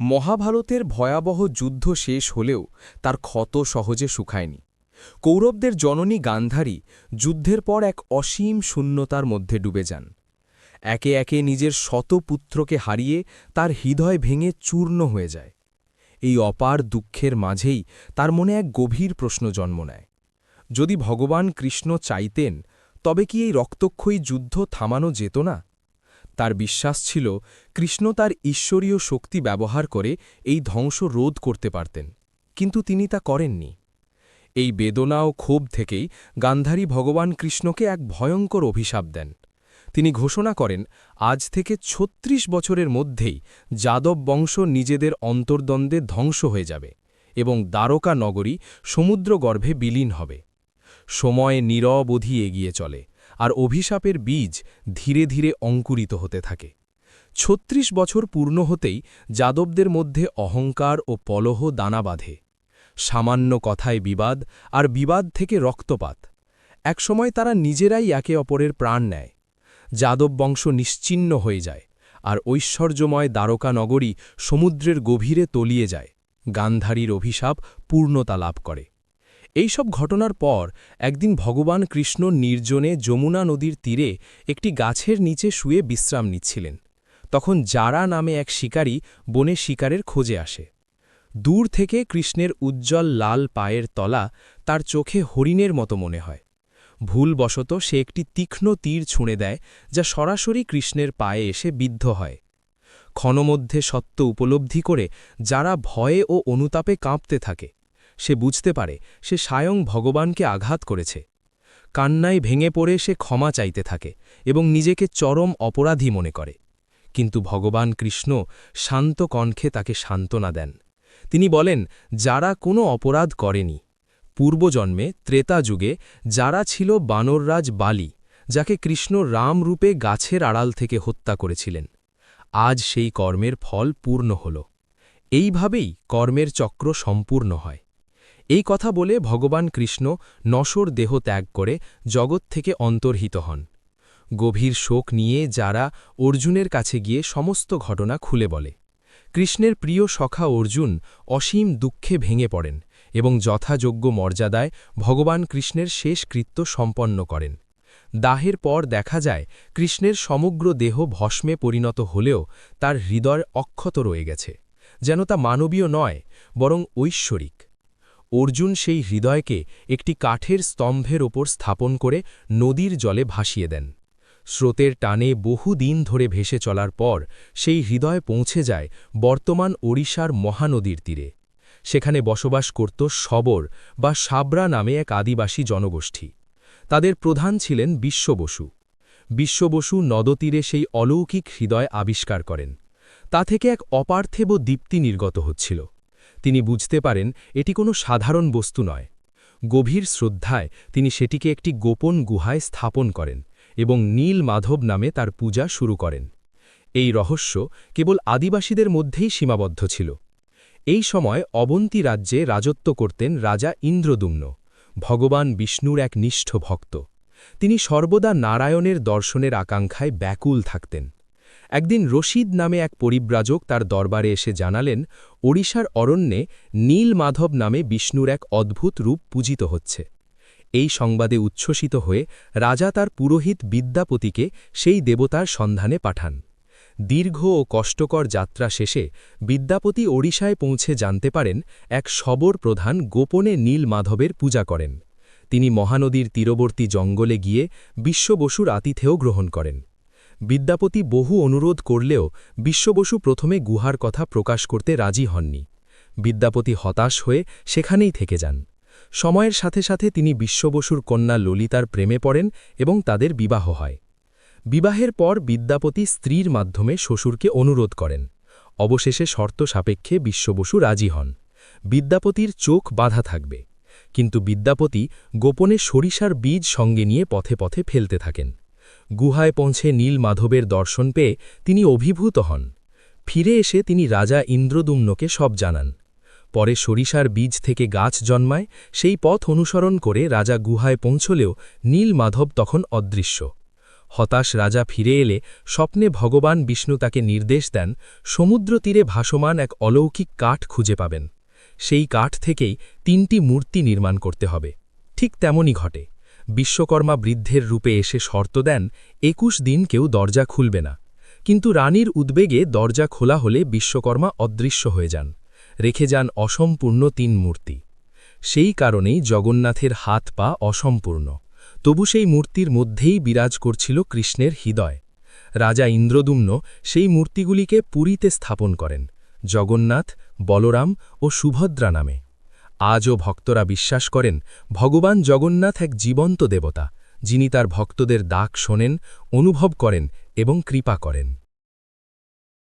মহাভারতের ভয়াবহ যুদ্ধ শেষ হলেও তার ক্ষত সহজে শুকায়নি। কৌরবদের জননী গান্ধারী যুদ্ধের পর এক অসীম শূন্যতার মধ্যে ডুবে যান। একে একে নিজের শত পুত্রকে হারিয়ে তার হৃদয় ভেঙে চূর্ণ হয়ে যায়। এই অপার দুঃখের মাঝেই তার মনে এক গভীর প্রশ্ন জন্ম নেয়। যদি ভগবান কৃষ্ণ চাইতেন, তবে কি এই রক্তক্ষয়ী যুদ্ধ থামানো যেত না? তার বিশ্বাস ছিল কৃষ্ণ তার ঈশ্বরীয় শক্তি ব্যবহার করে এই ধ্বংস রোধ করতে পারতেন, কিন্তু তিনি তা করেননি। এই বেদনা ও ক্ষোভ থেকেই গান্ধারী ভগবান কৃষ্ণকে এক ভয়ঙ্কর অভিশাপ দেন। তিনি ঘোষণা করেন, আজ থেকে ছত্রিশ বছরের মধ্যেই যাদব বংশ নিজেদের অন্তর্দ্বন্দ্বে ধ্বংস হয়ে যাবে এবং দ্বারকা নগরী সমুদ্রগর্ভে বিলীন হবে। সময় নীরবধি এগিয়ে চলে। আর অভিশাপের বীজ ধীরে ধীরে অঙ্কুরিত হতে থাকে। ছত্রিশ বছর পূর্ণ হতেই যাদবদের মধ্যে অহংকার ও পলহ দানা বাঁধে। সামান্য কথায় বিবাদ আর বিবাদ থেকে রক্তপাত। একসময় তারা নিজেরাই একে অপরের প্রাণ নেয়। যাদব বংশ নিশ্চিন্ন হয়ে যায় আর ঐশ্বর্যময় দ্বারকা নগরী সমুদ্রের গভীরে তলিয়ে যায়। গান্ধারীর অভিশাপ পূর্ণতা লাভ করে। এই সব ঘটনার পর একদিন ভগবান কৃষ্ণ নির্জনে যমুনা নদীর তীরে একটি গাছের নিচে শুয়ে বিশ্রাম নিচ্ছিলেন। তখন জারা নামে এক শিকারী বনে শিকারের খোঁজে আসে। দূর থেকে কৃষ্ণের উজ্জ্বল লাল পায়ের তলা তার চোখে হরিণের মতো মনে হয়। ভুলবশত সে একটি তীক্ষ্ণ তীর ছুঁড়ে দেয়, যা সরাসরি কৃষ্ণের পায়ে এসে বিদ্ধ হয়। ক্ষণমধ্যে সত্য উপলব্ধি করে যারা ভয়ে ও অনুতাপে কাঁপতে থাকে সে বুঝতে পারে, সে স্বয়ং ভগবানকে আঘাত করেছে। কান্নায় ভেঙে পড়ে সে ক্ষমা চাইতে থাকে এবং নিজেকে চরম অপরাধী মনে করে। কিন্তু ভগবান কৃষ্ণ শান্ত কণ্ঠে তাকে সান্ত্বনা দেন। তিনি বলেন, যারা কোনো অপরাধ করেনি। পূর্বজন্মে ত্রেতা যুগে যারা ছিল বানররাজ বালি, যাকে কৃষ্ণ রাম রূপে গাছের আড়াল থেকে হত্যা করেছিলেন, আজ সেই কর্মের ফল পূর্ণ হল। এইভাবেই কর্মের চক্র সম্পূর্ণ হয়। এই কথা বলে ভগবান কৃষ্ণ নশর দেহ ত্যাগ করে জগৎ থেকে অন্তর্হিত হন। গভীর শোক নিয়ে যারা অর্জুনের কাছে গিয়ে সমস্ত ঘটনা খুলে বলে। কৃষ্ণের প্রিয় সখা অর্জুন অসীম দুঃখে ভেঙে পড়েন এবং যথাযোগ্য মর্যাদায় ভগবান কৃষ্ণের শেষ কৃত্য সম্পন্ন করেন। দাহের পর দেখা যায়, কৃষ্ণের সমগ্র দেহ ভস্মে পরিণত হলেও তার হৃদয় অক্ষত রয়ে গেছে, যেন তা মানবীয় নয়, বরং ঐশ্বরিক। অর্জুন সেই হৃদয়কে একটি কাঠের স্তম্ভের ওপর স্থাপন করে নদীর জলে ভাসিয়ে দেন। স্রোতের টানে বহু দিন ধরে ভেসে চলার পর সেই হৃদয় পৌঁছে যায় বর্তমান ওড়িশার মহানদীর তীরে। সেখানে বসবাস করত শবর বা সাবরা নামে এক আদিবাসী জনগোষ্ঠী। তাদের প্রধান ছিলেন বিশ্ববসু। বিশ্ববসু নদতীরে সেই অলৌকিক হৃদয় আবিষ্কার করেন। তা থেকে এক অপার্থেব দীপ্তি নির্গত হচ্ছিল। তিনি বুঝতে পারেন এটি কোনো সাধারণ বস্তু নয়। গভীর শ্রদ্ধায় তিনি সেটিকে একটি গোপন গুহায় স্থাপন করেন এবং নীল মাধব নামে তার পূজা শুরু করেন। এই রহস্য কেবল আদিবাসীদের মধ্যেই সীমাবদ্ধ ছিল। এই সময় অবন্তী রাজ্যে রাজত্ব করতেন রাজা ইন্দ্রদুম্ন, ভগবান বিষ্ণুর এক নিষ্ঠ ভক্ত। তিনি সর্বদা নারায়ণের দর্শনের আকাঙ্ক্ষায় ব্যাকুল থাকতেন। একদিন রশিদ নামে এক পরিব্রাজক তার দরবারে এসে জানালেন, ওড়িশার অরণ্যে নীল মাধব নামে বিষ্ণুর এক অদ্ভুত রূপ পূজিত হচ্ছে। এই সংবাদে উচ্ছ্বসিত হয়ে রাজা তার পুরোহিত বিদ্যাপতিকে সেই দেবতার সন্ধানে পাঠান। দীর্ঘ ও কষ্টকর যাত্রা শেষে বিদ্যাপতি ওড়িশায় পৌঁছে জানতে পারেন, এক সবর প্রধান গোপনে নীল মাধবের পূজা করেন। তিনি মহানদীর তীরবর্তী জঙ্গলে গিয়ে বিশ্ববসুর আতিথেয় গ্রহণ করেন। বিদ্যাপতি বহু অনুরোধ করলেও বিশ্ববসু প্রথমে গুহার কথা প্রকাশ করতে রাজি হননি। বিদ্যাপতি হতাশ হয়ে সেখানেই থেকে যান। সময়ের সাথে সাথে তিনি বিশ্ববসুর কন্যা ললিতার প্রেমে পড়েন এবং তাদের বিবাহ হয়। বিবাহের পর বিদ্যাপতি স্ত্রীর মাধ্যমে শ্বশুরকে অনুরোধ করেন। অবশেষে শর্ত সাপেক্ষে বিশ্ববসু রাজি হন। বিদ্যাপতির চোখ বাধা থাকবে। কিন্তু বিদ্যাপতি গোপনে সরিষার বীজ সঙ্গে নিয়ে পথে পথে ফেলতে থাকেন। গুহায় পৌঁছে নীল মাধবের দর্শন পেয়ে তিনি অভিভূত হন। ফিরে এসে তিনি রাজা ইন্দ্রদুম্নকে সব জানান। পরে সরিষার বীজ থেকে গাছ জন্মায়, সেই পথ অনুসরণ করে রাজা গুহায় পৌঁছলেও নীল মাধব তখন অদৃশ্য। হতাশ রাজা ফিরে এলে স্বপ্নে ভগবান বিষ্ণু তাকে নির্দেশ দেন, সমুদ্র তীরে ভাসমান এক অলৌকিক কাঠ খুঁজে পাবেন। সেই কাঠ থেকেই তিনটি মূর্তি নির্মাণ করতে হবে। ঠিক তেমনই ঘটে। বিশ্বকর্মা বৃদ্ধের রূপে এসে শর্ত দেন, একুশ দিন কেউ দরজা খুলবে না। কিন্তু রানীর উদ্বেগে দরজা খোলা হলে বিশ্বকর্মা অদৃশ্য হয়ে যান, রেখে যান অসম্পূর্ণ তিন মূর্তি। সেই কারণেই জগন্নাথের হাত পা অসম্পূর্ণ। তবু সেই মূর্তির মধ্যেই বিরাজ করছিল কৃষ্ণের হৃদয়। রাজা ইন্দ্রদুম্ন সেই মূর্তিগুলিকে পুরীতে স্থাপন করেন, জগন্নাথ, বলরাম ও সুভদ্রা নামে। আজও ভক্তরা বিশ্বাস করেন, ভগবান জগন্নাথ এক জীবন্ত দেবতা, যিনি তার ভক্তদের ডাক শোনেন, অনুভব করেন এবং কৃপা করেন।